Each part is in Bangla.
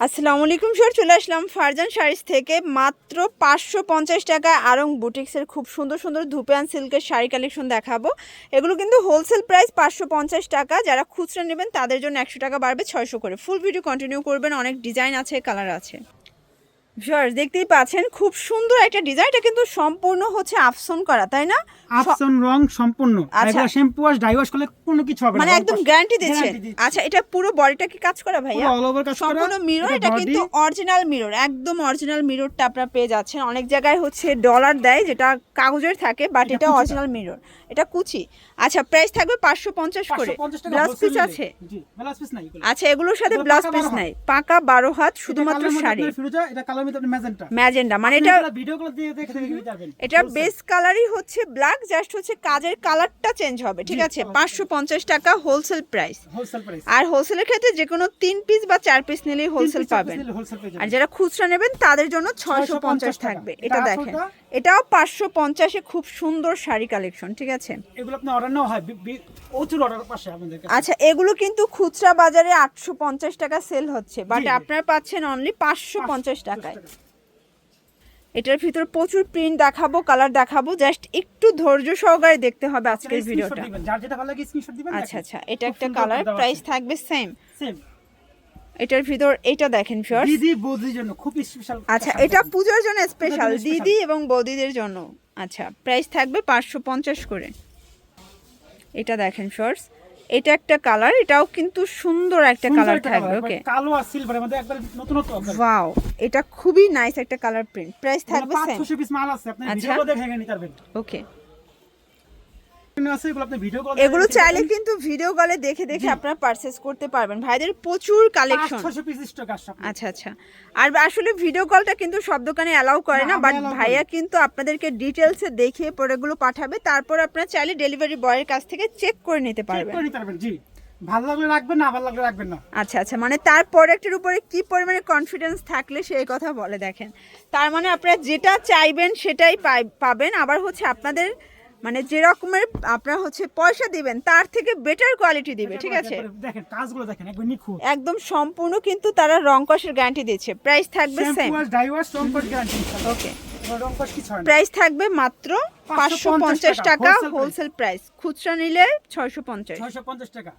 আসসালামু আলাইকুম, স্যার। চলে আসলাম ফারজান শাড়িস থেকে মাত্র পাঁচশো পঞ্চাশ টাকায় আরং বুটিক্সের খুব সুন্দর সুন্দর ধুপে অ্যান্ড সিল্কের শাড়ি কালেকশন দেখাবো। এগুলো কিন্তু হোলসেল প্রাইস পাঁচশো পঞ্চাশ টাকা। যারা খুচরা নেবেন, তাদের জন্য একশো টাকা বাড়বে ছয়শো করে। ফুল ভিডিও কন্টিনিউ করবেন, অনেক ডিজাইন আছে কালার আছে। ভিউয়ার্স দেখতেই পাচ্ছেন খুব সুন্দর একটা ডিজাইন এটা কিন্তু সম্পূর্ণ হচ্ছে আফসন করা তাই না? আপসন রং সম্পূর্ণ। আচ্ছা। একবার শ্যাম্পু ওয়াশ ডাই ওয়াশ করলে কোনো কিছু হবে না মানে একদম গ্যারান্টি দিচ্ছি। আচ্ছা এটা পুরো বডিটা কি কাজ করা ভাইয়া? অল ওভার কাজ করা। সম্পূর্ণ মিরর এটা কিন্তু অরিজিনাল মিরর একদম অরিজিনাল মিররটা আপনারা পেয়ে যাচ্ছেন। অনেক জায়গায় হচ্ছে ডলার দেয় যেটা কাগজের থাকে বাট এটা অরিজিনাল মিরর এটা কুচি। আচ্ছা প্রাইস থাকবে পাঁচশো পঞ্চাশ করে। 550 টাকা ব্লাউজ পিস আছে? জি ব্লাউজ পিস নাই। আচ্ছা এগুলোর সাথে ব্লাউজ পিস নাই। পাকা বারো হাত শুধুমাত্র শাড়ি। এটা কালার ম্যাজেন্টা। ম্যাজেন্ডা মানে এটা দিয়ে দেখে এটার বেস কালারই হচ্ছে ব্ল্যাক জাস্ট হচ্ছে কাজের কালারটা চেঞ্জ হবে ঠিক আছে? colour পাঁচশো পঞ্চাশ টাকা হোলসেল প্রাইস হোলসেল প্রাইস আর হোলসেলের ক্ষেত্রে যে কোনো তিন পিস বা পিস নিলেই হোলসেল পাবেন। আর যারা খুচরা নেবেন তাদের জন্য ছয়শো পঞ্চাশ 650 থাকবে। এটা এটা দেখেন। এটাও পাঁচশো পঞ্চাশে খুব সুন্দর শাড়ি কালেকশন ঠিক আছে? এগুলো আপনি অর্ডার নাও হয় বি- বি- প্রচুর অর্ডার পাশে আপনাদের কাছে। আচ্ছা এগুলো কিন্তু খুচরা বাজারে আটশো পঞ্চাশ টাকা সেল হচ্ছে বাট। আপনারা পাচ্ছেন অনলি পাঁচশো পঞ্চাশ টাকায় এটার ভিতর প্রচুর প্রিন্ট দেখাবো কালার দেখাবো জাস্ট একটু ধৈর্য সহকারে দেখতে হবে আজকের ভিডিওটা। যার যেটা ভালো লাগে স্ক্রিনশট দিবেন আচ্ছা আচ্ছা এটা একটা কালার প্রাইস থাকবে সেম সেম এটার ভিতর এটা দেখেন ফিওর দিদি বৌদির জন্য খুব স্পেশাল আচ্ছা এটা পূজার জন্য স্পেশাল দিদি এবং বৌদিদের জন্য। আচ্ছা প্রাইস থাকবে পাঁচশো পঞ্চাশ করে। এটা দেখেন শর্টস এটা একটা কালার এটাও কিন্তু সুন্দর একটা কালার থাকবে ওকে কালো আর সিলভারের মধ্যে একবার নতুনত্ব ওয়াও এটা খুবই নাইস একটা কালার প্রিন্ট প্রাইস থাকবে সেম 500 পিস মাল আছে আপনি আচ্ছা। ভিডিও দেখে নিতে পারবেন। ওকে এগুলো চাইলে কিন্তু ভিডিও কলে দেখে দেখে আপনারা পারচেজ করতে পারবেন। ভাইদের প্রচুর কালেকশন 500 পিস স্টক আসছে আপনার। আচ্ছা আচ্ছা। আর আসলে ভিডিও কলটা কিন্তু সব দোকানে অ্যালাউ করে না বাট ভাইয়া কিন্তু আপনাদেরকে ডিটেলসে দেখিয়ে প্রোডাক্টগুলো পাঠাবে। তারপর আপনারা চাইলে ডেলিভারি বয়ের কাছ থেকে চেক করে নিতে চেক পারবেন। করে নিতে পারবেন জি। ভালো লাগলে রাখবেন না ভালো লাগলে রাখবেন না। আচ্ছা আচ্ছা। মানে তার প্রোডাক্টের উপরে কি পরিমাণে কনফিডেন্স থাকলে সেই কথা বলে দেখেন। তার মানে আপনারা যেটা চাইবেন সেটাই পাবেন। আবার হচ্ছে আপনাদের মানে যে রকমের আপনারা হচ্ছে পয়সা দিবেন তার থেকে বেটার কোয়ালিটি দিবে ঠিক আছে? দেখেন কাজগুলো দেখেন একদম নিখুঁত। একদম সম্পূর্ণ কিন্তু তারা রং কষের গ্যারান্টি দিচ্ছে। প্রাইস থাকবে সেম ওকে প্রাইস থাকবে মাত্র পাঁচশো 550 পঞ্চাশ টাকা হোলসেল প্রাইস খুচরা নিলে ছয়শো পঞ্চাশ। 650 টাকা।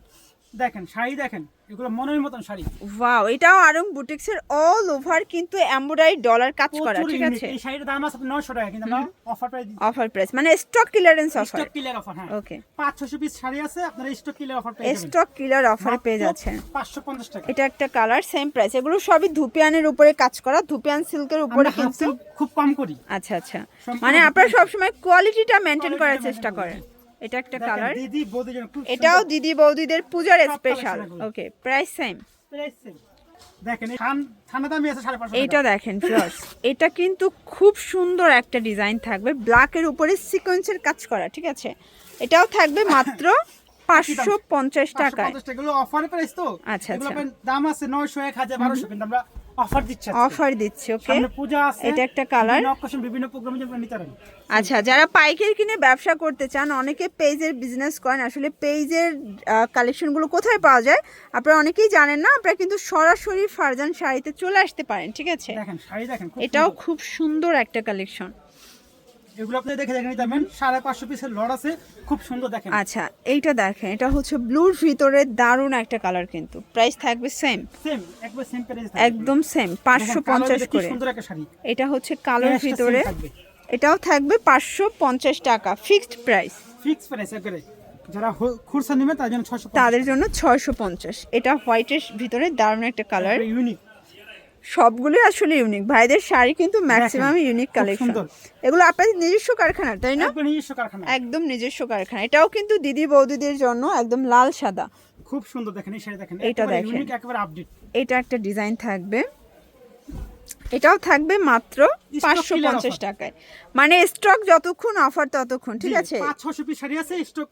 দেখেন শাড়ি দেখেন এগুলো মনের মতন শাড়ি। ওয়াও এটাও আরং বুটিক্সের অল ওভার কিন্তু এমব্রয়ডারি ডলার কাজ করা ঠিক আছে? এই শাড়ির দাম আছে 900 টাকা কিন্তু আমরা অফার প্রাইস অফার প্রাইস মানে stock clearance offer stock clear offer হ্যাঁ। ওকে 500 পিস শাড়ি আছে আপনারা স্টক ক্লিয়ার অফার পেয়ে যাবেন। স্টক ক্লিয়ার অফারে পেয়ে যাচ্ছেন। 550 টাকা। এটা একটা কালার সেম প্রাইস এগুলো সবই ধুপিয়ানের উপরে কাজ করা ধুপিয়ান সিল্কের উপরে কিন্তু খুব কম করি। আচ্ছা আচ্ছা। মানে আপনারা সবসময় কোয়ালিটিটা মেনটেন Quality করার চেষ্টা করেন। এটা একটা কালার এটাও দিদি বৌদিদের পূজার special okay price same Price দেখেন এই থান দামি আছে 550 এইটা দেখেন ফিয়ার্স এটা কিন্তু খুব সুন্দর একটা ডিজাইন থাকবে। ব্ল্যাকের উপরে সিকোয়েন্সের কাজ করা ঠিক আছে? এটাও থাকবে মাত্র পাঁচশো পঞ্চাশ টাকায়। 550 টাকা। এগুলো অফার প্রাইস তো। আচ্ছা, এগুলো আচ্ছা। দাম আছে 900 1000 1200 কিন্তু আমরা অফার দিচ্ছে। অফার দিচ্ছে ওকে সামনে পূজা আছে এটা একটা কালার অকেশন বিভিন্ন প্রোগ্রামে যেন নিতে পারেন আচ্ছা যারা পাইকারি কিনে ব্যবসা করতে চান অনেকে পেজের বিজনেস করেন। আসলে পেজের কালেকশনগুলো কোথায় পাওয়া যায়? আপনারা অনেকেই জানেন না আপনারা কিন্তু সরাসরি ফারজান শাড়িতে চলে আসতে পারেন ঠিক আছে? দেখেন শাড়ি দেখেন এটাও খুব সুন্দর একটা কালেকশন এগুলো আপনি দেখে দেখে নিতে সাড়ে পাঁচশো পিসের লড আছে খুব সুন্দর দেখেন। আচ্ছা এইটা দেখেন এটা হচ্ছে ব্লুর ভিতরে দারুণ একটা কালার কিন্তু। প্রাইস থাকবে সেম সেম একবার সেম প্রাইস একদম সেম পাঁচশো পঞ্চাশ করে। সুন্দর একটা শাড়ি। এটা হচ্ছে কালোর ভিতরে। এটাও থাকবে পাঁচশো পঞ্চাশ টাকা ফিক্সড প্রাইস ফিক্স প্রাইস একবারে। যারা খুরসা নেবে তার জন্য তাদের জন্য ছয়শো পঞ্চাশ। এটা হোয়াইটের ভিতরে দারুণ একটা কালার ইউনিক সবগুলোই আসলে ইউনিক ভাইদের শাড়ি কিন্তু ম্যাক্সিমাম ইউনিক কালেকশন এগুলো আপনাদের নিজস্ব কারখানা তাই না? নিজস্ব কারখানা। একদম নিজস্ব কারখানা। এটাও কিন্তু দিদি বৌদিদের জন্য একদম লাল সাদা। খুব সুন্দর দেখেন এই শাড়ি দেখেন। এইটা দেখেন। ইউনিক একেবারে আপডেট এটা একটা ডিজাইন থাকবে। এটাও থাকবে মাত্র পাঁচশো পঞ্চাশ টাকায়। মানে স্টক যতক্ষণ অফার ততক্ষণ ঠিক আছে? পাঁচ ছশো পিস শাড়ি আছে স্টক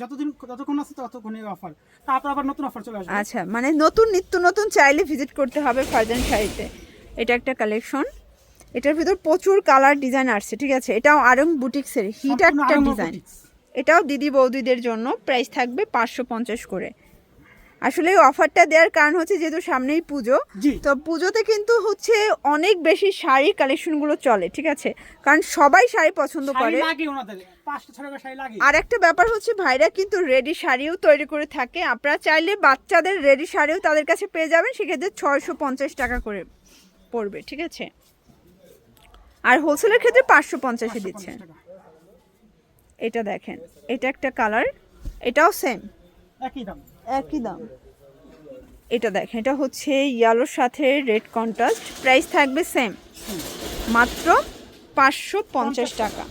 যতদিন যতক্ষণ আছে ততক্ষণই অফার তারপর আবার নতুন অফার চলে আসবে। আচ্ছা মানে নতুন নিত্য নতুন চাইলে ভিজিট করতে হবে ফারজান শাড়িতে এটা একটা কালেকশন এটার ভিতর প্রচুর কালার ডিজাইন আসছে ঠিক আছে? এটাও আরং বুটিক্সের হিট একটা ডিজাইন এটাও দিদি বৌদিদের জন্য। প্রাইস থাকবে পাঁচশো পঞ্চাশ করে। আসলে অফারটা দেওয়ার কারণ হচ্ছে যেহেতু সামনেই পুজো তো পুজোতে কিন্তু হচ্ছে অনেক বেশি শাড়ি কালেকশনগুলো চলে ঠিক আছে? কারণ সবাই শাড়ি পছন্দ করে। আর একটা ব্যাপার হচ্ছে ভাইরা কিন্তু রেডি শাড়িও তৈরি করে থাকে। আপনারা চাইলে বাচ্চাদের রেডি শাড়িও তাদের কাছে পেয়ে যাবেন সেক্ষেত্রে ছয়শো পঞ্চাশ টাকা করে পড়বে ঠিক আছে? আর হোলসেলের ক্ষেত্রে পাঁচশো পঞ্চাশে দিচ্ছে। এটা দেখেন এটা একটা কালার এটাও সেম একই দাম। একই দাম। এটা দেখেন এটা হচ্ছে ইয়ালোর সাথে রেড কন্ট্রাস্ট প্রাইস থাকবে সেম মাত্র পাঁচশো পঞ্চাশ টাকা।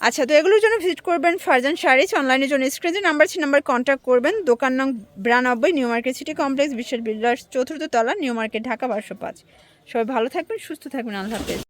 আচ্ছা তো এগুলোর জন্য ভিজিট করবেন ফারজান শাড়িজ অনলাইনের জন্য স্ক্রিনে নাম্বার আছে নাম্বার কন্ট্যাক্ট করবেন। দোকান নং বিরানব্বই নিউ মার্কেট সিটি কমপ্লেক্স বিশ্বের বিল্ডার্স চতুর্থ তলা নিউ মার্কেট ঢাকা বারোশো পাঁচ। সবাই ভালো থাকবেন সুস্থ থাকবেন আল্লাহ হাফেজ।